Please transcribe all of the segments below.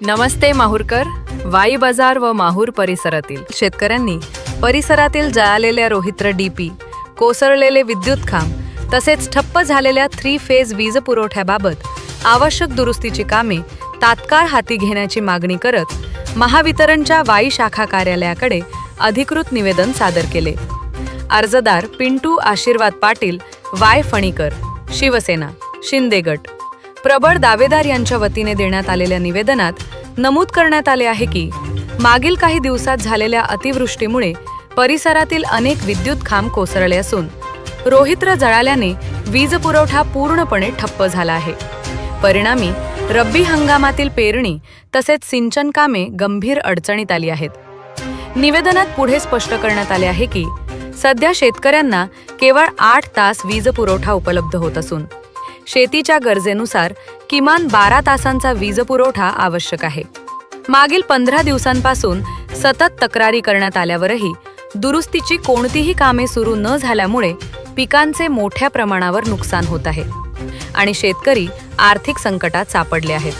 नमस्ते माहूरकर. वाई बाजार व माहूर परिसरातील शेतकऱ्यांनी परिसरातील जळालेल्या रोहित्र डीपी कोसळलेले विद्युत खांब तसेच ठप्प झालेल्या थ्री फेज वीज पुरवठ्याबाबत आवश्यक दुरुस्तीची कामे तात्काळ हाती घेण्याची मागणी करत महावितरणच्या वाई शाखा कार्यालयाकडे अधिकृत निवेदन सादर केले. अर्जदार पिंटू आशीर्वाद पाटील वाय फणीकर शिवसेना शिंदेगट. प्रबळ दावेदार यांच्या वतीने देण्यात आलेल्या निवेदनात नमूद करण्यात आले आहे की मागील काही दिवसात झालेल्या अतिवृष्टीमुळे परिसरातील अनेक विद्युत खांब कोसळले असून रोहित्र जळाल्याने वीज पुरवठा पूर्णपणे ठप्प झाला आहे. परिणामी रब्बी हंगामातील पेरणी तसेच सिंचन कामे गंभीर अडचणीत आली आहेत. निवेदनात पुढे स्पष्ट करण्यात आले आहे की सध्या शेतकऱ्यांना केवळ आठ तास वीज पुरवठा उपलब्ध होत असून शेतीच्या गरजेनुसार किमान बारा तासांचा वीज पुरवठा आवश्यक आहे. मागील पंधरा दिवसांपासून सतत तक्रारी करण्यात आल्यावरही दुरुस्तीची कोणतीही कामे सुरू न झाल्यामुळे पिकांचे मोठ्या प्रमाणावर नुकसान होत आहे आणि शेतकरी आर्थिक संकटात सापडले आहेत.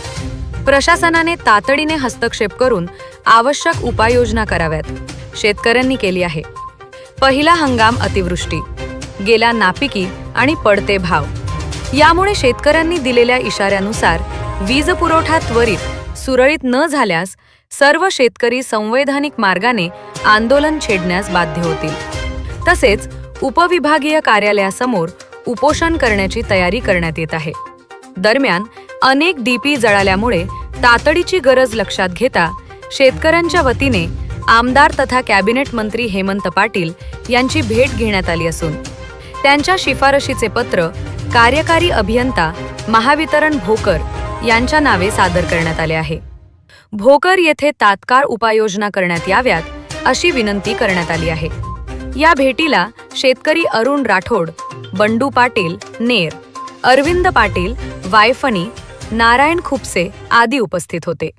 प्रशासनाने तातडीने हस्तक्षेप करून आवश्यक उपाययोजना कराव्यात. शेतकऱ्यांनी केली आहे. पहिला हंगाम अतिवृष्टी. गेला नापिकी आणि पडते भाव. यामुळे शेतकऱ्यांनी दिलेल्या इशाऱ्यानुसार वीज पुरवठा त्वरित सुरळीत न झाल्यास सर्व शेतकरी संवैधानिक मार्गाने आंदोलन छेडण्यास बाध्य होतील. तसेच उपविभागीय कार्यालयासमोर उपोषण करण्याची तयारी करण्यात येत आहे. दरम्यान अनेक डीपी जळाल्यामुळे तातडीची गरज लक्षात घेता शेतकऱ्यांच्या वतीने आमदार तथा कॅबिनेट मंत्री हेमंत पाटील यांची भेट घेण्यात आली असून त्यांच्या शिफारशीचे पत्र कार्यकारी अभियंता महावितरण भोकर यांच्या नावे सादर करण्यात आले आहे. भोकर येथे तात्काळ उपाययोजना करण्यात याव्यात अशी विनंती करण्यात आली आहे. या भेटीला शेतकरी अरुण राठोड बंडू पाटील नेर अरविंद पाटील वायफणी नारायण खुपसे आदी उपस्थित होते.